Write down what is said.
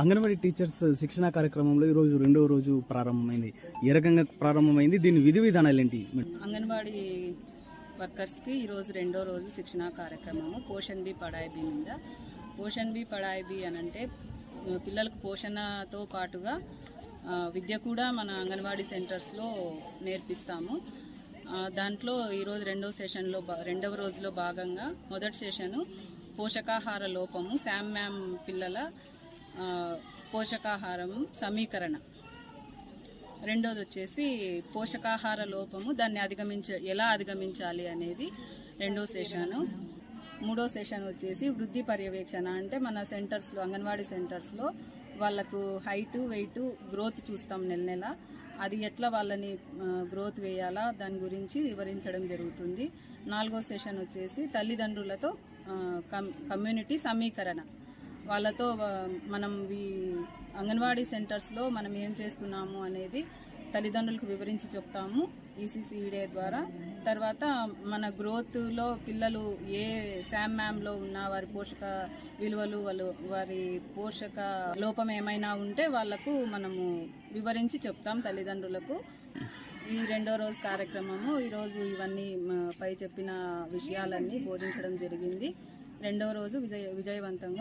Anganwadi teachers శిక్షణ కార్యక్రమంలో ఈరోజు రెండవ రోజు ప్రారంభమైంది. ఏ రకంగా ప్రారంభమైంది? దీని విధి విధానాలు ఏంటి? అంగన్వాడీ వర్కర్స్కి ఈరోజు రెండో రోజు శిక్షణా కార్యక్రమము. పోషణ్ బి పడాయి బి మీద. పోషణ్ బి పడాయి బి అని అంటే పిల్లలకు పోషణతో పాటుగా విద్య కూడా మన అంగన్వాడీ సెంటర్స్లో నేర్పిస్తాము. దాంట్లో ఈరోజు రెండో సెషన్లో రెండవ రోజులో భాగంగా మొదటి సెషను పోషకాహార లోపము. శామ్ మ్యామ్ పిల్లల పోషకాహారం సమీకరణ. రెండోది వచ్చేసి పోషకాహార లోపము దాన్ని అధిగమించ ఎలా అధిగమించాలి అనేది రెండో సెషను. మూడో సెషన్ వచ్చేసి వృద్ధి పర్యవేక్షణ. అంటే మన సెంటర్స్లో అంగన్వాడీ సెంటర్స్లో వాళ్ళకు హైట్ వెయిట్ గ్రోత్ చూస్తాం నెల నెల. అది ఎట్లా వాళ్ళని గ్రోత్ వేయాలా దాని గురించి వివరించడం జరుగుతుంది. నాలుగో సెషన్ వచ్చేసి తల్లిదండ్రులతో కమ్- కమ్యూనిటీ సమీకరణ. వాళ్ళతో మనం ఈ అంగన్వాడీ సెంటర్స్లో మనం ఏం చేస్తున్నాము అనేది తల్లిదండ్రులకు వివరించి చెప్తాము ఈసీసీడే ద్వారా. తర్వాత మన గ్రోత్లో పిల్లలు ఏ శామ్ మ్యామ్లో ఉన్న వారి పోషక విలువలు వాళ్ళు వారి పోషక లోపం ఏమైనా ఉంటే వాళ్ళకు మనము వివరించి చెప్తాం తల్లిదండ్రులకు. ఈ రెండో రోజు కార్యక్రమము ఈరోజు ఇవన్నీ పై చెప్పిన విషయాలన్నీ బోధించడం జరిగింది. రెండో రోజు విజయ విజయవంతంగా